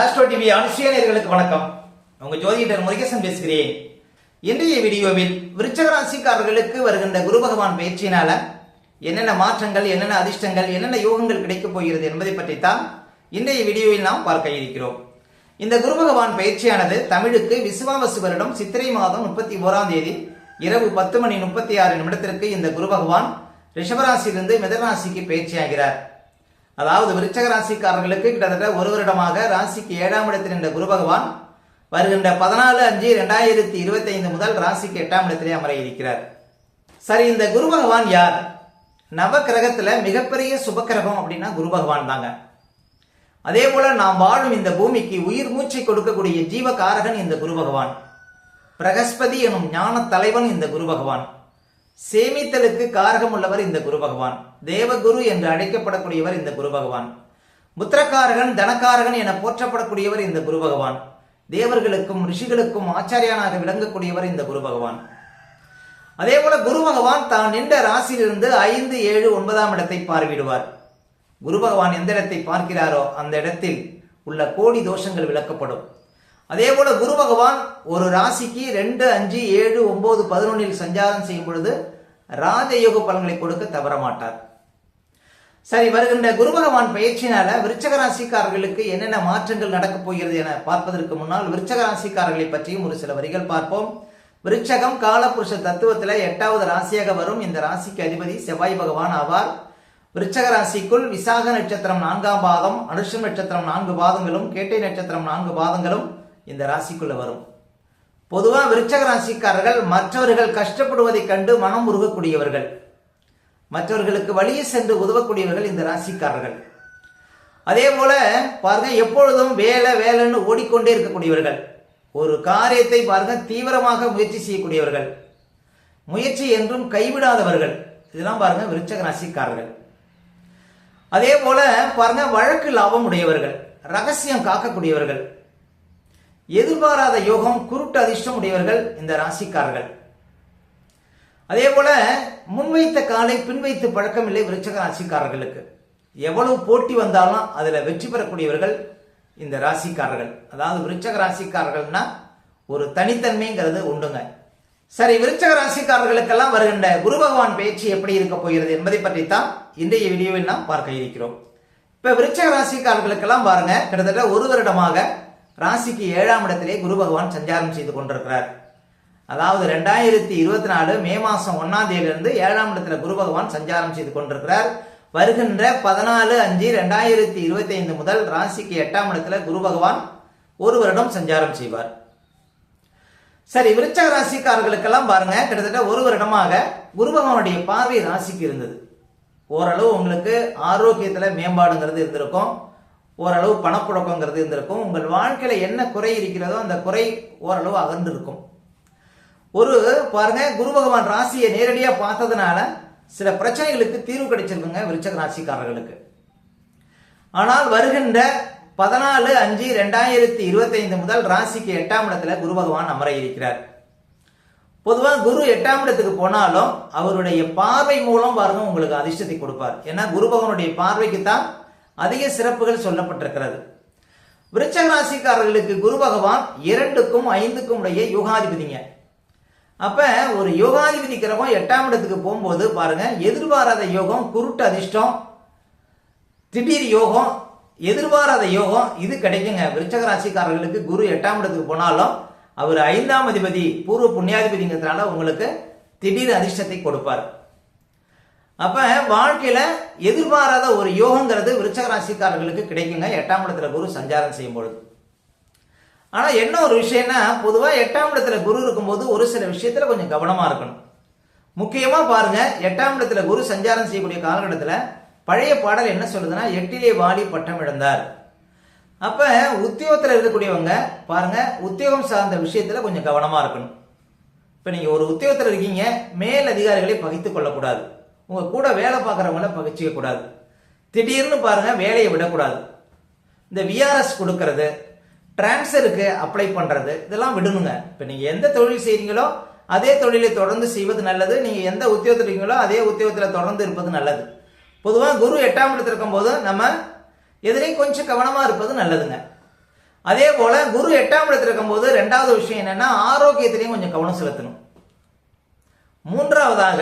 Astro TV அனுஷியனர்களுக்கு வணக்கம். உங்க ஜோதிடர் முருகேசன் பேசுகிறேன். இன்றைய வீடியோவில் விருச்சக ராசிக்காரர்களுக்கு வருகின்ற குரு பகவான் பயிற்சியினால என்னென்ன மாற்றங்கள் என்னென்ன அதிர்ஷ்டங்கள் என்னென்ன யோகங்கள் கிடைக்கப் போகிறது என்பதை பற்றித்தான் இன்றைய வீடியோவில் நாம் பார்க்க இருக்கிறோம். இந்த குரு பகவான் பயிற்சியானது தமிழுக்கு விசுவாவசு வருடம் சித்திரை மாதம் முப்பத்தி ஓராம் தேதி இரவு பத்து மணி முப்பத்தி ஆறு நிமிடத்திற்கு இந்த குரு பகவான் ரிஷபராசியிலிருந்து மிதராசிக்கு பயிற்சியாகிறார். அதாவது விருச்சக ராசிக்காரர்களுக்கு கிட்டத்தட்ட ஒரு வருடமாக ராசிக்கு ஏழாம் இடத்தில் நின்ற குரு பகவான் வருகின்ற பதினாலு அஞ்சு ரெண்டாயிரத்தி இருபத்தி ஐந்து முதல் ராசிக்கு எட்டாம் இடத்திலே அமர இருக்கிறார். சரி இந்த குரு பகவான் யார்? நவ கிரகத்துல மிகப்பெரிய சுபக்கிரகம் அப்படின்னா குரு பகவான் தாங்க. அதே போல நாம் வாழும் இந்த பூமிக்கு உயிர் மூச்சை கொடுக்கக்கூடிய ஜீவகாரகன் இந்த குரு பகவான். பிரகஸ்பதி எனும் ஞான தலைவன் இந்த குரு பகவான். சேமித்தலுக்கு காரகம் உள்ளவர் இந்த குரு பகவான். தேவகுரு என்று அழைக்கப்படக்கூடியவர் இந்த குரு பகவான். முத்திரக்காரகன் தனக்காரகன் என போற்றப்படக்கூடியவர் இந்த குரு பகவான். தேவர்களுக்கும் ரிஷிகளுக்கும் ஆச்சாரியானாக விளங்கக்கூடியவர் இந்த குரு பகவான். அதே போல குரு பகவான் தான் நின்ற ராசியிலிருந்து ஐந்து ஏழு ஒன்பதாம் இடத்தை பார்வையிடுவார். குரு பகவான் எந்த இடத்தை பார்க்கிறாரோ அந்த இடத்தில் உள்ள கோடி தோஷங்கள் விளக்கப்படும். அதே போல குரு பகவான் ஒரு ராசிக்கு ரெண்டு அஞ்சு ஏழு ஒன்பது பதினொன்னில் சஞ்சாரம் செய்யும் பொழுது ராஜயோக பலன்களை கொடுக்க தவற மாட்டார் சரி வருகின்ற குரு பகவான் பயிற்சியினால விருச்சக ராசிக்காரர்களுக்கு என்னென்ன மாற்றங்கள் நடக்கப் போகிறது என பார்ப்பதற்கு முன்னால் விருச்சக ராசிக்காரர்களை பற்றியும் ஒரு சில வரிகள் பார்ப்போம். விருச்சகம் காலபுருஷ தத்துவத்தில் எட்டாவது ராசியாக வரும். இந்த ராசிக்கு அதிபதி செவ்வாய் பகவான் ஆவார். விருச்சக ராசிக்குள் விசாக நட்சத்திரம் நான்காம் பாதம் அனுஷம் நட்சத்திரம் நான்கு பாதங்களும் கேட்டை நட்சத்திரம் நான்கு பாதங்களும் இந்த ராசிக்குள்ள வரும். பொதுவாக விருச்சக ராசிக்காரர்கள் மற்றவர்கள் கஷ்டப்படுவதைக் கண்டு மனம் உருகக்கூடியவர்கள். மற்றவர்களுக்கு வழியே சென்று உதவக்கூடியவர்கள் இந்த ராசிக்காரர்கள். அதே போல பாருங்க எப்பொழுதும் வேலை வேலைன்னு ஓடிக்கொண்டே இருக்கக்கூடியவர்கள். ஒரு காரியத்தை பாருங்க தீவிரமாக முயற்சி செய்யக்கூடியவர்கள். முயற்சி என்றும் கைவிடாதவர்கள். இதெல்லாம் பாருங்க விருச்சக ராசிக்காரர்கள். அதே போல பாருங்க வழக்கு லாபம் உடையவர்கள் ரகசியம் காக்கக்கூடியவர்கள். எதிர்பாராத யோகம் குருட்டு அதிர்ஷ்டம் உடையவர்கள் இந்த ராசிக்காரர்கள். அதே போல முன்வைத்த காலை பின்வைத்து பழக்கம் இல்லை விருச்சக ராசிக்காரர்களுக்கு. எவ்வளவு போட்டி வந்தாலும் அதில் வெற்றி பெறக்கூடியவர்கள் இந்த ராசிக்காரர்கள். அதாவது விருச்சக ராசிக்காரர்கள்னா ஒரு தனித்தன்மைங்கிறது உண்டுங்க. சரி விருச்சக ராசிக்காரர்களுக்கெல்லாம் வருகின்ற குரு பகவான் பேச்சு எப்படி இருக்க போகிறது என்பதை பற்றி தான் இன்றைய வீடியோவில் நாம் பார்க்க இருக்கிறோம். இப்போ விருச்சக ராசிக்காரர்களுக்கெல்லாம் பாருங்க கிட்டத்தட்ட ஒரு வருடமாக ராசிக்கு ஏழாம் இடத்திலே குரு பகவான் சஞ்சாரம் செய்து கொண்டிருக்கிறார். அதாவது ரெண்டாயிரத்தி இருபத்தி நாலு மே மாசம் ஒன்னாம் தேதியிலிருந்து ஏழாம் இடத்துல குரு பகவான் சஞ்சாரம் செய்து கொண்டிருக்கிறார். வருகின்ற பதினாலு அஞ்சு ரெண்டாயிரத்தி இருபத்தி ஐந்து முதல் ராசிக்கு எட்டாம் இடத்துல குரு பகவான் ஒரு வருடம் சஞ்சாரம் செய்வார். சரி விருச்சக ராசிக்காரர்களுக்கெல்லாம் பாருங்க கிட்டத்தட்ட ஒரு வருடமாக குரு பகவானுடைய பார்வை ராசிக்கு இருந்தது. ஓரளவு உங்களுக்கு ஆரோக்கியத்துல மேம்பாடுங்கிறது இருந்திருக்கும். ஓரளவு பணப்புழக்கங்கிறது இருந்திருக்கும். உங்கள் வாழ்க்கையில் என்ன குறை இருக்கிறதோ அந்த குறை ஓரளவு அகன்று இருக்கும் ஒரு பாருங்க குரு பகவான் ராசியை நேரடியாக பார்த்ததுனால சில பிரச்சனைகளுக்கு தீர்வு கிடைச்சிருக்குங்க விருச்சக ராசிக்காரர்களுக்கு. ஆனால் வருகின்ற பதினாலு அஞ்சு ரெண்டாயிரத்தி இருபத்தைந்து முதல் ராசிக்கு எட்டாம் இடத்துல குரு பகவான் அமர இருக்கிறார். பொதுவாக குரு எட்டாம் இடத்துக்கு போனாலும் அவருடைய பார்வை மூலம் பாருங்க உங்களுக்கு அதிர்ஷ்டத்தை கொடுப்பார். ஏன்னா குரு பகவானுடைய பார்வைக்கு தான் அதிக சிறப்புகள் சொல்லப்பட்டிருக்கிறது. விருச்சக ராசிக்காரர்களுக்கு குரு பகவான் இரண்டுக்கும் ஐந்துக்கும் உடைய யோகாதிபதிங்க. அப்ப ஒரு யோகாதிபதி கிரகம் எட்டாம் இடத்துக்கு போகும்போது பாருங்க எதிர்பாராத யோகம் குருட்டு அதிர்ஷ்டம் திடீர் யோகம் எதிர்பாராத யோகம் இது கிடைக்குங்க. விருச்சக ராசிக்காரர்களுக்கு குரு எட்டாம் இடத்துக்கு போனாலும் அவர் ஐந்தாம் அதிபதி பூர்வ புண்ணியாதிபதிங்கிறதுனால உங்களுக்கு திடீர் அதிர்ஷ்டத்தை கொடுப்பார். அப்ப வாழ்க்கையில எதிர்பாராத ஒரு யோகங்கிறது விருச்சக ராசிக்காரர்களுக்கு கிடைக்குங்க. எட்டாம் இடத்துல குரு சஞ்சாரம் செய்யும் பொழுது ஆனா என்ன ஒரு விஷயம்னா பொதுவா எட்டாம் இடத்துல குரு இருக்கும்போது ஒரு சில விஷயத்துல கொஞ்சம் கவனமா இருக்கணும். முக்கியமா பாருங்க எட்டாம் இடத்துல குரு சஞ்சாரம் செய்யக்கூடிய காலகட்டத்தில் பழைய பாடல் என்ன சொல்லுதுன்னா எட்டிலே வாடி பட்டம் இழந்தார். அப்ப உத்தியோகத்தில் இருக்கக்கூடியவங்க பாருங்க உத்தியோகம் சார்ந்த விஷயத்துல கொஞ்சம் கவனமா இருக்கணும். இப்ப நீங்க ஒரு உத்தியோகத்தில் இருக்கீங்க மேல் அதிகாரிகளை பகைத்துக் கொள்ளக்கூடாது. உங்கள் கூட வேலை பார்க்குறவங்கள பகிச்சிக்கக்கூடாது திடீர்னு பாருங்கள் வேலையை விடக்கூடாது. இந்த விஆர்எஸ் கொடுக்கறது டிரான்ஸ்ஃபருக்கு அப்ளை பண்ணுறது இதெல்லாம் விடணுங்க. இப்போ நீங்கள் எந்த தொழில் செய்கிறீங்களோ அதே தொழிலை தொடர்ந்து செய்வது நல்லது. நீங்கள் எந்த உத்தியோகத்தில் இருக்கீங்களோ அதே உத்தியோகத்தில் தொடர்ந்து இருப்பது நல்லது. பொதுவாக குரு எட்டாம் இடத்துல இருக்கும்போது நம்ம எதிரையும் கொஞ்சம் கவனமாக இருப்பது நல்லதுங்க. அதே போல் குரு எட்டாம் இடத்துல இருக்கும்போது ரெண்டாவது விஷயம் என்னென்னா ஆரோக்கியத்திலையும் கொஞ்சம் கவனம் செலுத்தணும். மூன்றாவதாக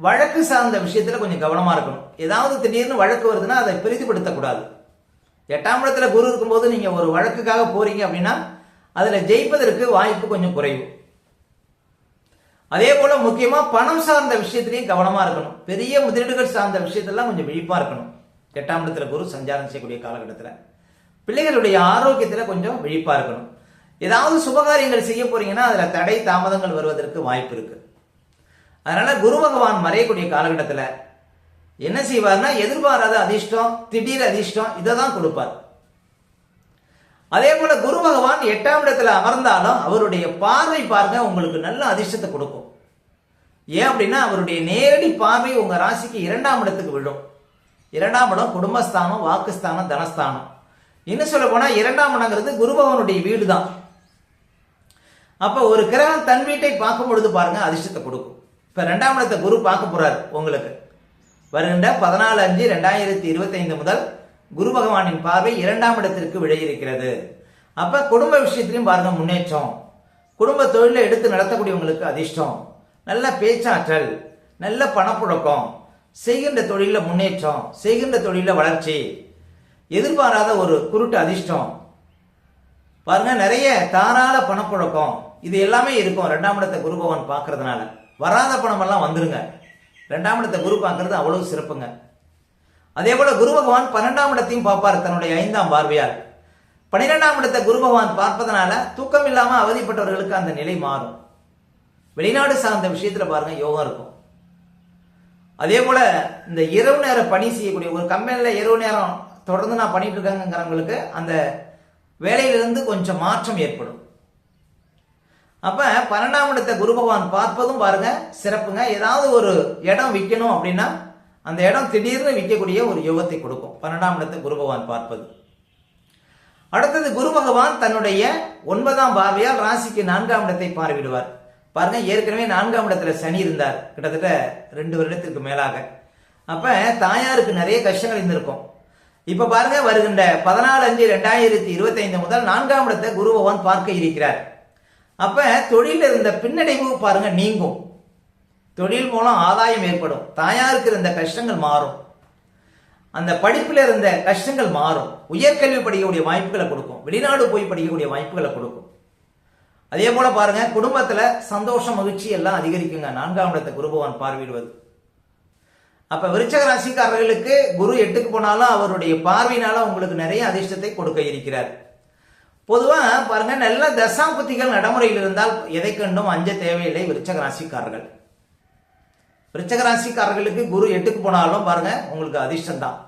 வழக்கு சார்ந்த விஷயத்துல கொஞ்சம் கவனமா இருக்கணும். ஏதாவது திடீர்னு வழக்கு வருதுன்னா அதை பிரித்துப்படுத்தக்கூடாது எட்டாம் இடத்துல குரு இருக்கும்போது நீங்க ஒரு வழக்குக்காக போறீங்க அப்படின்னா அதுல ஜெயிப்பதற்கு வாய்ப்பு கொஞ்சம் குறைவு. அதே போல முக்கியமா பணம் சார்ந்த விஷயத்திலையும் கவனமா இருக்கணும். பெரிய முதலீடுகள் சார்ந்த விஷயத்தெல்லாம் கொஞ்சம் விழிப்பா இருக்கணும். எட்டாம் இடத்துல குரு சஞ்சாரம் செய்யக்கூடிய காலகட்டத்தில். பிள்ளைகளுடைய ஆரோக்கியத்தில் கொஞ்சம் விழிப்பா இருக்கணும். ஏதாவது சுபகாரியங்கள் செய்ய போறீங்கன்னா அதுல தடை தாமதங்கள் வருவதற்கு வாய்ப்பு இருக்கு. அதனால குரு பகவான் மறையக்கூடிய காலகட்டத்தில் என்ன செய்வார்னா எதிர்பாராத அதிர்ஷ்டம் திடீர் அதிர்ஷ்டம் இதை தான் கொடுப்பார். அதே போல குரு பகவான் எட்டாம் இடத்துல அமர்ந்தாலும் அவருடைய பார்வை பாருங்க உங்களுக்கு நல்ல அதிர்ஷ்டத்தை கொடுக்கும். ஏன் அப்படின்னா அவருடைய நேரடி பார்வை உங்க ராசிக்கு இரண்டாம் இடத்துக்கு விழும். இரண்டாம் இடம் குடும்பஸ்தானம் வாக்குஸ்தானம் தனஸ்தானம். இன்னும் சொல்ல போனா இரண்டாம் இடங்கிறது குரு பகவானுடைய வீடு தான் அப்ப ஒரு கிரகம் தன் வீட்டை பார்க்கும் பொழுது பாருங்க அதிர்ஷ்டத்தை கொடுக்கும். இப்போ ரெண்டாம் இடத்தை குரு பார்க்க போறாரு உங்களுக்கு. வருகின்ற பதினாலு அஞ்சு ரெண்டாயிரத்தி இருபத்தைந்து முதல் குரு பகவானின் பார்வை இரண்டாம் இடத்திற்கு விழையிருக்கிறது அப்ப குடும்ப விஷயத்திலையும் பாருங்க முன்னேற்றம். குடும்ப தொழிலை எடுத்து நடத்தக்கூடியவங்களுக்கு அதிர்ஷ்டம். நல்ல பேச்சாற்றல் நல்ல பணப்புழக்கம் செய்கின்ற தொழிலில் முன்னேற்றம் செய்கின்ற தொழிலில் வளர்ச்சி எதிர்பாராத ஒரு குருட்டு அதிர்ஷ்டம். பாருங்க நிறைய தாராள பணப்புழக்கம் இது எல்லாமே இருக்கும். ரெண்டாம் இடத்தை குரு பகவான் பார்க்கறதுனால. வராத பணமெல்லாம் வந்துருங்க. ரெண்டாம் இடத்தை குரு பார்க்கறது அவ்வளவு சிறப்புங்க. அதே போல குரு பகவான் பன்னெண்டாம் இடத்தையும் பார்ப்பார் தன்னுடைய ஐந்தாம் பார்வையால். பன்னிரெண்டாம் இடத்தை குரு பகவான் பார்ப்பதனால தூக்கம் இல்லாம அவதிப்பட்டவர்களுக்கு அந்த நிலை மாறும். வெளிநாடு சார்ந்த விஷயத்துல பாருங்க யோகம் இருக்கும். அதே போல இந்த இரவு நேர பணி செய்யக்கூடிய ஒரு கம்பெனில இரவு நேரம் தொடர்ந்து நான் பண்ணிட்டு இருக்கேங்கிறவங்களுக்கு அந்த வேலையிலிருந்து கொஞ்சம் மாற்றம் ஏற்படும். அப்ப பன்னெண்டாம் இடத்தை குரு பகவான் பார்ப்பதும் பாருங்க சிறப்புங்க. ஏதாவது ஒரு இடம் விற்கணும் அப்படின்னா அந்த இடம் திடீர்னு விற்கக்கூடிய ஒரு யோகத்தை கொடுக்கும். பன்னெண்டாம் இடத்தை குரு பகவான் பார்ப்பது. அடுத்தது குரு பகவான் தன்னுடைய ஒன்பதாம் பார்வையால் ராசிக்கு நான்காம் இடத்தை பார்வையிடுவார். பாருங்க ஏற்கனவே நான்காம் இடத்துல சனி இருந்தார். கிட்டத்தட்ட ரெண்டு வருடத்திற்கு மேலாக. அப்ப தாயாருக்கு நிறைய கஷ்டங்கள் இருந்திருக்கும். இப்ப பாருங்க வருகின்ற பதினாலு அஞ்சு ரெண்டாயிரத்தி இருபத்தி ஐந்து முதல் நான்காம் இடத்தை குரு பகவான் பார்க்க இருக்கிறார். அப்ப தொழில இருந்த பின்னடைவு பாருங்க நீங்கும். தொழில் மூலம் ஆதாயம் ஏற்படும். தாயாருக்கு இருந்த கஷ்டங்கள் மாறும். அந்த படிப்புல இருந்த கஷ்டங்கள் மாறும். உயர்கல்வி படிக்கக்கூடிய வாய்ப்புகளை கொடுக்கும். வெளிநாடு போய் படிக்கக்கூடிய வாய்ப்புகளை கொடுக்கும். அதே போல பாருங்க குடும்பத்துல சந்தோஷம் மகிழ்ச்சி எல்லாம் அதிகரிக்குங்க. நான்காம் இடத்தை குருபவான் பார்வையிடுவது. அப்ப விருச்சக ராசிக்காரர்களுக்கு குரு எட்டுக்கு போனாலும் அவருடைய பார்வையினால உங்களுக்கு நிறைய அதிர்ஷ்டத்தை கொடுக்க இருக்கிறார். பொதுவா பாருங்க நல்ல தசாபுத்திகள் நடைமுறையில் இருந்தால் எதை கண்டும் அஞ்ச தேவையில்லை விருச்சக ராசிக்காரர்கள். விருச்சக ராசிக்காரர்களுக்கு குரு எட்டுக்கு போனாலும் பாருங்க உங்களுக்கு அதிர்ஷ்டம் தான்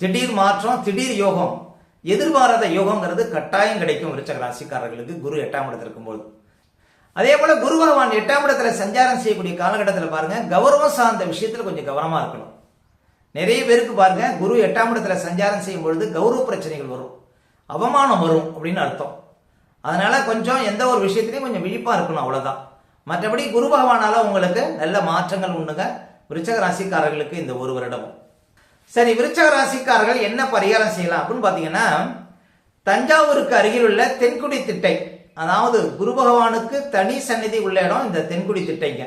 திடீர் மாற்றம் திடீர் யோகம் எதிர்பாராத யோகங்கிறது கட்டாயம் கிடைக்கும் விருச்சக ராசிக்காரர்களுக்கு குரு எட்டாம் இடத்துல இருக்கும்போது. அதே போல குரு பகவான் எட்டாம் இடத்துல சஞ்சாரம் செய்யக்கூடிய காலகட்டத்தில் பாருங்க கௌரவம் சார்ந்த விஷயத்துல கொஞ்சம் கவனமா இருக்கணும். நிறைய பேருக்கு பாருங்க குரு எட்டாம் இடத்துல சஞ்சாரம் செய்யும் பொழுது கௌரவ பிரச்சனைகள் வரும். அவமானம் வரும் அப்படின்னு அர்த்தம். அதனால கொஞ்சம் எந்த ஒரு விஷயத்திலையும் கொஞ்சம் விழிப்பாக இருக்கணும் அவ்வளோதான் மற்றபடி குரு பகவானால் உங்களுக்கு நல்ல மாற்றங்கள் உண்டுங்க. விருச்சக ராசிக்காரர்களுக்கு இந்த ஒரு வருடமும். சரி விருச்சக ராசிக்காரர்கள் என்ன பரிகாரம் செய்யலாம் அப்படின்னு பார்த்தீங்கன்னா தஞ்சாவூருக்கு அருகில் உள்ள தென்குடி திட்டை அதாவது குரு பகவானுக்கு தனி சந்நிதி உள்ள இடம் இந்த தென்குடி திட்டைங்க.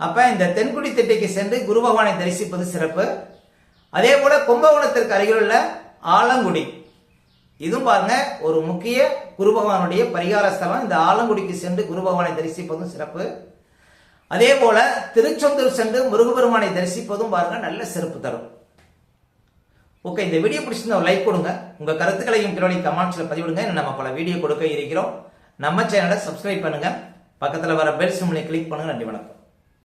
அப்போ இந்த தென்குடி திட்டைக்கு சென்று குரு பகவானை தரிசிப்பது சிறப்பு. அதே போல் கும்பகோணத்திற்கு அருகில் உள்ள ஆலங்குடி இதுவும் பாருங்க ஒரு முக்கிய குரு பகவானுடைய பரிகார ஸ்தலம். இந்த ஆலங்குடிக்கு சென்று குரு பகவானை தரிசிப்பதும் சிறப்பு. அதே போல திருச்செந்தூர் சென்று முருகபெருமானை தரிசிப்பதும் பாருங்க நல்ல சிறப்பு தரும். ஓகே இந்த வீடியோ பிடிச்சிருந்தா ஒரு லைக் கொடுங்க. உங்க கருத்துக்களையும் பின்னாடி கமெண்ட்ஸ்ல பதிவிடுங்க. நம்ம பல வீடியோ கொடுக்க இருக்கிறோம். நம்ம சேனலை சப்ஸ்கிரைப் பண்ணுங்க. பக்கத்தில் வர பெல் சிம்லை கிளிக் பண்ணுங்க. நன்றி வணக்கம்.